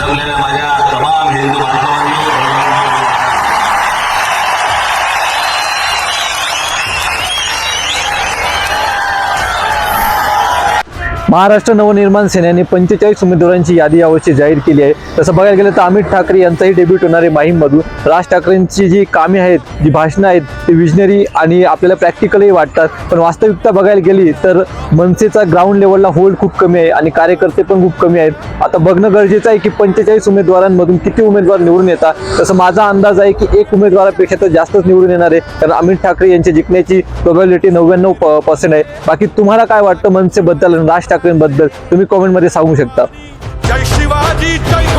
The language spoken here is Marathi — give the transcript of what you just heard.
जमलेल्या माझ्या महाराष्ट्र नवनिर्माण सेनेने पंचेचाळीस उमेदवारांची यादी यावर्षी जाहीर केली आहे. तसं बघायला गेलं तर अमित ठाकरे यांचाही डेब्यूट होणार आहे माहीममधून राज ठाकरेंची जी कामे आहेत जी भाषणं आहेत ती विजनरी आणि आपल्याला प्रॅक्टिकलही वाटतात. पण वास्तविकता बघायला गेली तर मनसेचा ग्राउंड लेवलला होल्ड खूप कमी आहे आणि कार्यकर्ते पण खूप कमी आहेत. आता बघणं गरजेचं आहे की पंचेचाळीस उमेदवारांमधून किती उमेदवार निवडून येतात. तसं माझा अंदाज आहे की एक उमेदवारापेक्षा तर जास्तच निवडून येणार आहे. कारण अमित ठाकरे यांची जिंकण्याची प्रोबॅबिलिटी नव्याण्णव पर्सेंट आहे. बाकी तुम्हाला काय वाटतं मनसेबद्दल राज ठाकरे ठाकरेंबद्दल तुम्ही कॉमेंटमध्ये सांगू शकता. जय शिवाजी जय